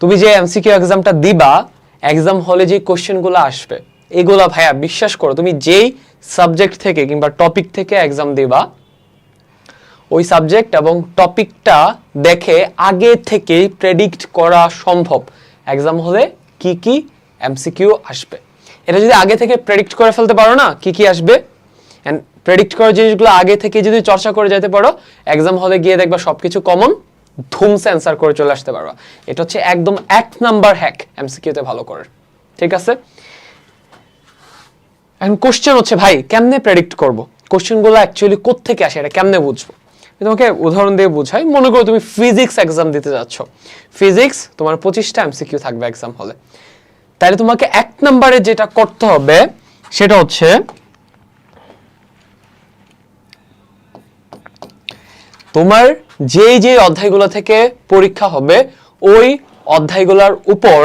তুমি যে এমসিকিউ এক্সামটা দিবা এক্সাম হলে যে কোশ্চেনগুলো আসবে, এগুলা ভাইয়া বিশ্বাস করো, তুমি যেই সাবজেক্ট থেকে কিংবা টপিক থেকে এক্সাম দিবা, ওই সাবজেক্ট এবং টপিকটা দেখে আগে থেকেই প্রেডিক্ট করা সম্ভব এক্সাম হলে কি কি এমসিকিউ আসবে। এটা যদি আগে থেকে প্রেডিক্ট করে ফেলতে পারো না, কি কি আসবে? অ্যান্ড প্রেডিক্ট করা জিনিসগুলো আগে থেকে যদি চর্চা করে যেতে পারো এক্সাম হলে গিয়ে দেখবা সবকিছু কমন ধুম সেন্সার করে চলে আসতে পারবা। এটা হচ্ছে একদম এক নাম্বার হ্যাক এমসিকিউতে ভালো করার। ঠিক আছে? এখন কোশ্চেন হচ্ছে, ভাই, কেমনে প্রেডিক্ট করব? কোশ্চেনগুলো অ্যাকচুয়ালি কোত্থেকে আসে? এটা কেমনে বুঝব? তোমাকে উদাহরণ দিয়ে বুঝাই। মনে করো তুমি ফিজিক্স এক্সাম দিতে যাচ্ছ। ফিজিক্স তোমার পঁচিশটা এমসিকিউ থাকবে এক্সাম হলে তাহলে তোমাকে এক নম্বরে যেটা করতে হবে, সেটা হচ্ছে, তোমার যেই যে অধ্যায়গুলো থেকে পরীক্ষা হবে, ওই অধ্যায়গুলোর উপর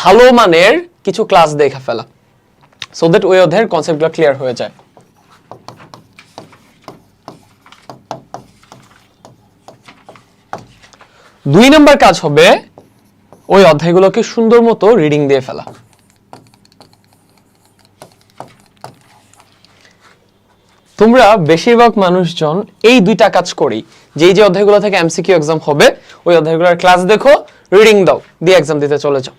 ভালো মানের কিছু ক্লাস দেখে ফেলা। সো দ্যাট ওই অধ্যায়ের কনসেপ্টগুলো ক্লিয়ার হয়ে যায়। দুই নম্বর কাজ হবে, ওই অধ্যায়গুলোকে সুন্দর মতো রিডিং দিয়ে ফেলা। তোমরা বেশিরভাগ মানুষজন এই দুইটা কাজ করি। যেই যে অধ্যায়গুলো থেকে এমসিকিউ এক্সাম হবে, ওই অধ্যায়গুলোর ক্লাস দেখো রিডিং দাও, দিয়ে এক্সাম দিতে চলে যাও।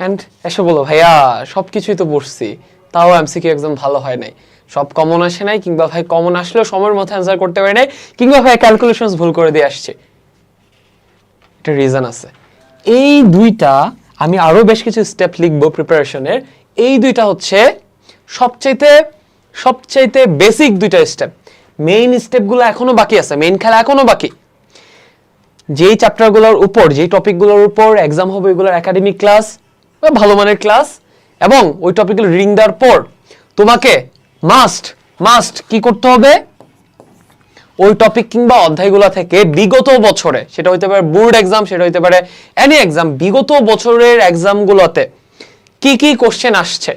অ্যান্ড এসে বলো, ভাইয়া সব কিছুই তো পড়ছি, তাও এমসিকিউ এক্সাম ভালো হয় নাই। সব কমন আসে নাই, কিংবা ভাই কমন আসলেও সময়ের মধ্যে অ্যান্সার করতে পারি নাই, কিংবা ভাই ক্যালকুলেশনস ভুল করে দিয়ে আসছে। একটা রিজন আছে। এই দুইটা আমি আরও বেশ কিছু স্টেপ লিখব প্রিপারেশনের এই দুইটা হচ্ছে সবচাইতে সবচাইতে বেসিক দুইটা স্টেপ মেইন স্টেপগুলো এখনও বাকি আছে মেইন খেলা এখনও বাকি। যেই চ্যাপ্টারগুলোর উপর, যেই টপিকগুলোর উপর এক্সাম হবে ওইগুলোর একাডেমিক ক্লাস বা ভালো মানের ক্লাস এবং ওই টপিকগুলো রিডিং দেওয়ার পর তোমাকে মাস্ট মাস্ট কি করতে হবে? ওই টপিক কিংবা অধ্যায়গুলো থেকে বিগত বছরে, সেটা হইতে পারে বোর্ড এক্সাম সেটা হইতে পারে এনি এক্সাম বিগত বছরের এক্সামগুলোতে কি কি কোশ্চেন আসছে?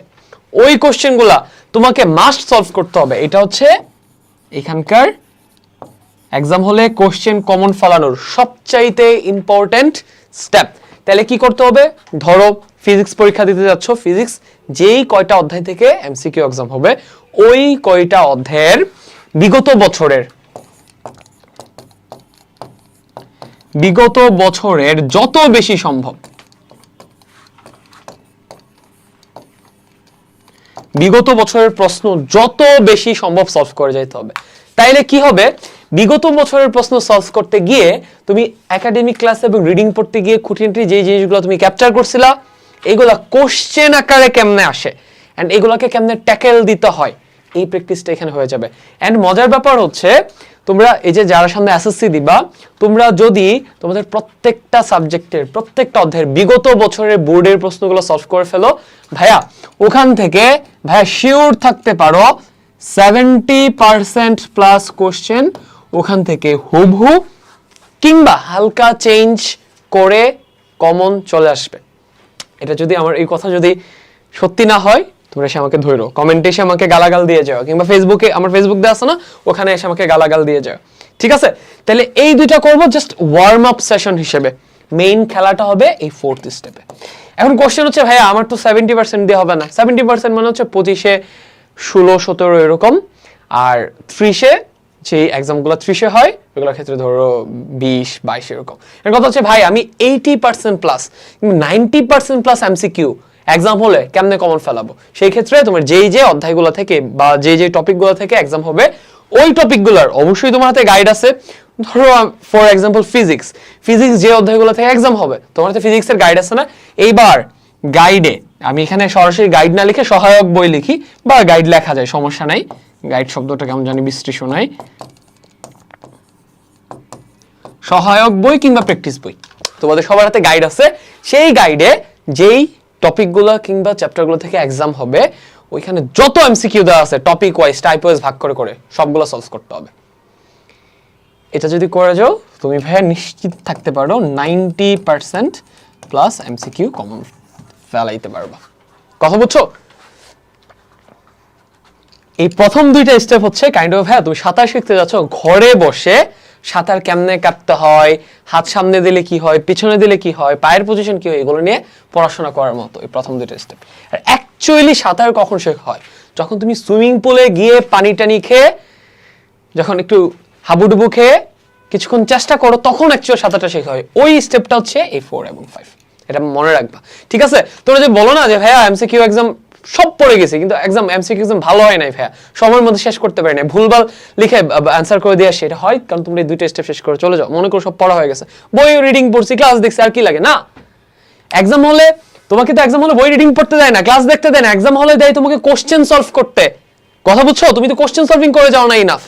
ওই কোশ্চেনগুলা তোমাকে মাস্ট সলভ করতে হবে। এটা হচ্ছে এখানকার এক্সাম হলে কোশ্চেন কমন ফালানোর সবচাইতে ইম্পর্ট্যান্ট স্টেপ তাহলে কি করতে হবে? ধরো ফিজিক্স পরীক্ষা দিতে যাচ্ছ। ফিজিক্স যেই কয়টা অধ্যায় থেকে এমসিকিউ এক্সাম হবে, ওই কয়টা অধ্যায়ের বিগত বছরের বিগত বছরের যত বেশি সম্ভব বিগত বছরের প্রশ্ন যত বেশি সম্ভব সলভ করে যাইতে হবে। তাইলে কি হবে? বিগত বছরের প্রশ্ন সলভ করতে গিয়ে তুমি একাডেমিক ক্লাস এবং রিডিং পড়তে গিয়ে খুঁটিনাটি যে জিনিসগুলো তুমি ক্যাপচার করছিলা, এগুলা কোশ্চেন আকারে কেমনে আসে? এন্ড এগুলাকে কেমনে ট্যাকেল দিতে হয়? এই প্র্যাকটিসটা এখানে হয়ে যাবে। এন্ড মজার ব্যাপার হচ্ছে তোমরা এই যে যারা সামনে এসএসসি দিবা, তোমরা যদি তোমাদের প্রত্যেকটা সাবজেক্টের প্রত্যেকটা অধ্যায়ের বিগত বছরের বোর্ডের প্রশ্নগুলো সলভ করে ফেলো। ভাইয়া, ওখান থেকে ভাইয়া শিওর থাকতে পারো সেভেন্টি পার্সেন্ট প্লাস কোশ্চেন ওখান থেকে হুবহু কিংবা হালকা চেঞ্জ করে কমন চলে আসবে। এটা যদি আমার এই কথা যদি সত্যি না হয় তোমরা এসে আমাকে ধরো কমেন্টে এসে আমাকে গালাগাল দিয়ে যাও, কিংবা ফেসবুকে আমার ফেসবুক দেওয়া আছে না, ওখানে এসে আমাকে গালাগাল দিয়ে যাও। ঠিক আছে? তাহলে এই দুইটা করব জাস্ট ওয়ার্ম আপ সেশন হিসেবে। মেইন খেলাটা হবে এই ফোর্থ স্টেপে এখন কোশ্চেন হচ্ছে, ভাইয়া, আমার তো সেভেন্টি পার্সেন্ট দিয়ে হবে না। সেভেন্টি পার্সেন্ট মানে হচ্ছে পঁচিশে ষোলো, সতেরো এরকম। আর ত্রিশে যে এক্সামগুলো ত্রিশে হয়, ওগুলোর ক্ষেত্রে ধরো বিশ, বাইশ এরকম। এর কথা হচ্ছে, ভাই, আমি eighty percent plus ninety percent plus MCQ exam হলে কেমনে কমন ফেলাবো? সেই ক্ষেত্রে তোমার যেই যে অধ্যায়গুলো থেকে বা যে যে টপিকগুলো থেকে এক্সাম হবে, ওই টপিকগুলোর অবশ্যই তোমার হাতে গাইড আছে। ধরো ফর এক্সাম্পল ফিজিক্স ফিজিক্স যে অধ্যায়গুলো থেকে এক্সাম হবে, তোমার হাতে ফিজিক্সের গাইড আছে না? এইবার গাইডে আমি এখানে সরাসরি গাইড না লিখে সহায়ক বই লিখি, বা গাইড লেখা যায়, সমস্যা নাই। গাইড শব্দটা কেমন জানি বৃষ্টি শোনাই সহায়ক বই কিংবা প্র্যাকটিস বই। তোমাদের সবার হাতে গাইড আছে। সেই গাইডে যেই টপিকগুলো কিংবা চ্যাপ্টারগুলো থেকে এক্সাম হবে, ওইখানে যত এমসিকিউ দেওয়া আছে টপিক ওয়াইজ টাইপ ওয়াইজ ভাগ করে করে, সবগুলো সলভ করতে হবে। এটা যদি করে যাও, তুমি ভাইয়া নিশ্চিত থাকতে পারো ninety percent plus MCQ common ফেলাইতে পারবা। কথা বুঝছ? এই প্রথম দুইটা স্টেপ হচ্ছে কাইন্ড অফ হ্যাঁ তুমি সাঁতার শিখতে যাচ্ছ, ঘরে বসে সাঁতার কেমনে কাটতে হয়, হাত সামনে দিলে কি হয়, পিছনে দিলে কি হয়, পায়ের পজিশন কি হয়, এগুলো নিয়ে পড়াশোনা করার মতো এই প্রথম দুটো স্টেপ আর অ্যাকচুয়ালি সাঁতার কখন শেখা হয়? যখন তুমি সুইমিং পুলে গিয়ে পানি টানি খেয়ে, যখন একটু হাবুডুবু খেয়ে কিছুক্ষণ চেষ্টা করো, তখন অ্যাকচুয়াল সাঁতারটা শেখা হয়। ওই স্টেপটা হচ্ছে এই ফোর এবং ফাইভ এটা মনে রাখবা। ঠিক আছে? তোমরা যে বলো না যে, ভাইয়া এমসিকিউ এক্সাম সব পড়ে গেছে, কিন্তু এক্সাম এমসিকিউ এক্সাম ভালো হয় নাই ভাইয়া। সময়ের মধ্যে শেষ করতে পারি না ভুলভাল লিখে অ্যান্সার করে দিয়ে আসি। এটা হয়, কারণ তুমি দুইটা স্টেপ শেষ করে, চলে যাও। মনে করো সব পড়া হয়ে গেছে। বই রিডিং পড়ছি ক্লাস দেখছি, আর কি লাগে? না। এক্সাম হলে, তোমাকে তো এক্সাম হলে বই রিডিং পড়তে দেয় না ক্লাস দেখতে দেয় না। এক্সাম হলে দেয় তোমাকে কোশ্চেন সলভ করতে। কথা বুঝছ? তুমি তো কোশ্চেন সলভিং করে যাও না ইনাফ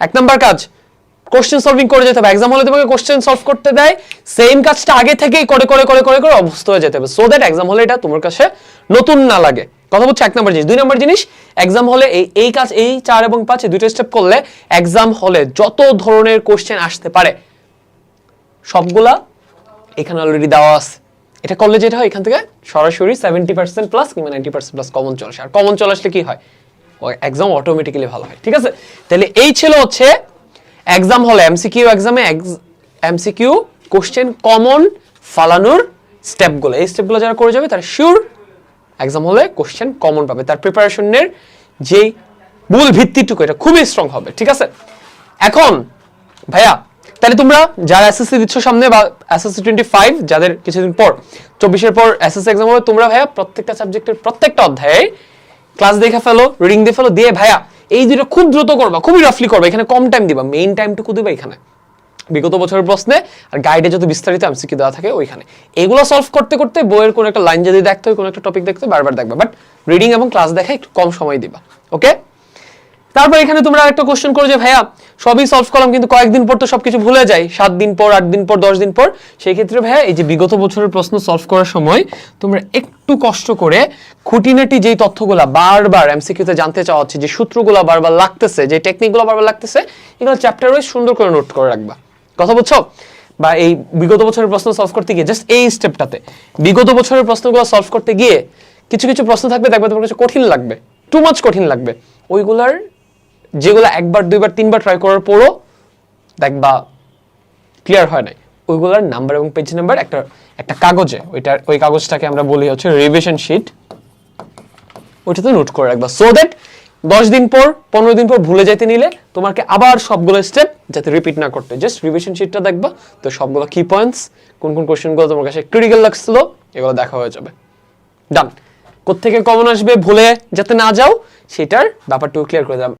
এক নাম্বার কাজ কোশ্চেন সলভিং করে যেতে হবে। এক্সাম হলে তোমাকে কোশ্চেন সলভ করতে দেয়। সেম কাজটা আগে থেকেই করে করে করে করে করে অভ্যস্ত হয়ে যেতে হবে। সো দ্যাট এক্সাম হলে এটা তোমার কাছে নতুন না লাগে। কথা বলছে এক নম্বর জিনিস। দুই নম্বর জিনিস এক্সাম হলে এই এই কাজ, এই চার এবং পাঁচ, এই দুটো স্টেপ করলে এক্সাম হলে যত ধরনের কোশ্চেন আসতে পারে, সবগুলা এখানে অলরেডি দেওয়া আছে। এটা করলে যেটা হয়, এখান থেকে সরাসরি সেভেন্টি পার্সেন্ট প্লাস কিংবা নাইনটি পার্সেন্ট প্লাস কমন চলে আসে। আর কমন চলে আসলে কি হয়? এক্সাম অটোমেটিক্যালি ভালো হয়। ঠিক আছে? তাহলে এই ছিল হচ্ছে এক্সাম হলে এমসিকিউ এক্সামে এমসিকিউ কোশ্চেন কমন ফালানোর স্টেপগুলো এই স্টেপগুলো যারা করে যাবে, তারা শিওর এক্সাম হলে কোশ্চেন কমন পাবে। তার প্রিপারেশনের যেই মূল ভিত্তিটুকু, এটা খুবই স্ট্রং হবে। ঠিক আছে? এখন, ভাইয়া, তাহলে তোমরা যারা এসএসসি দিচ্ছ সামনে বা এসএসসি টোয়েন্টি ফাইভ যাদের কিছুদিন পর, চব্বিশের পর এসএসসি এক্সাম হবে, তোমরা ভাইয়া প্রত্যেকটা সাবজেক্টের প্রত্যেকটা অধ্যায়ে ক্লাস দেখে ফেলো রিডিং দিয়ে ফেলো, দিয়ে ভাইয়া এই দুটো খুব দ্রুত করবা, খুবই রাফলি করবা, এখানে কম টাইম দিবা মেইন টাইমটুকু দিবা এখানে। বিগত বছরের প্রশ্নে, আর গাইডে যত বিস্তারিত এমসিকিউ দেওয়া থাকে ওইখানে। এগুলো সলভ করতে করতে বইয়ের কোনো একটা লাইন যদি দেখতে হয়, কোনো একটা টপিক দেখতে বারবার দেখবা। বাট রিডিং এবং ক্লাস দেখা একটু কম সময় দিবা ওকে তারপর এখানে তোমরা একটা কোশ্চেন করো যে, ভাইয়া, সবই সলভ করলাম, কিন্তু কয়েকদিন পর তো সবকিছু ভুলে যাই সাত দিন পর, আট দিন পর, দশ দিন পর। সেই ক্ষেত্রে ভাইয়া, এই যে বিগত বছরের প্রশ্ন সলভ করার সময় তোমরা একটু কষ্ট করে খুঁটিনাটি যেই তথ্যগুলা বারবার এমসিকিউতে জানতে চাওয়া হচ্ছে, যে সূত্রগুলো বারবার লাগতেছে, যে টেকনিকগুলো বারবার লাগতেছে, এগুলো চ্যাপ্টার ওয়াইজ সুন্দর করে নোট করে রাখবা। কথা বুঝছ? বা এই বিগত বছরের প্রশ্ন সলভ করতে গিয়ে জাস্ট এই স্টেপটাতে বিগত বছরের প্রশ্নগুলো সলভ করতে গিয়ে কিছু কিছু প্রশ্ন থাকবে, দেখবে তোমার কাছে কঠিন লাগবে টু মাচ কঠিন লাগবে। ওইগুলার যেগুলো একবার, দুইবার, তিনবার ট্রাই করার পরও দেখবা ক্লিয়ার হয় নাই। ওইগুলোর নাম্বার এবং পেজ নাম্বার একটা একটা কাগজে ওইটা ওই কাগজটাকে আমরা বলি হচ্ছে রিভিশন শিট ওইটাতে নোট করে রাখবা। সো দ্যাট দশ দিন পর, পনেরো দিন পর ভুলে যেতে নিলে তোমাকে আবার সবগুলো স্টেপ যাতে রিপিট না করতে। জাস্ট রিভিশন শিটটা দেখবা, তো সবগুলো কি পয়েন্টস কোন কোন কোশ্চেনগুলো তোমার কাছে ক্রিটিক্যাল লাগছিল, এগুলো দেখা হয়ে যাবে। ডান কোত্থেকে কমন আসবে, ভুলে যাতে না যাও, সেটার ব্যাপারটুকু ক্লিয়ার করে দিলাম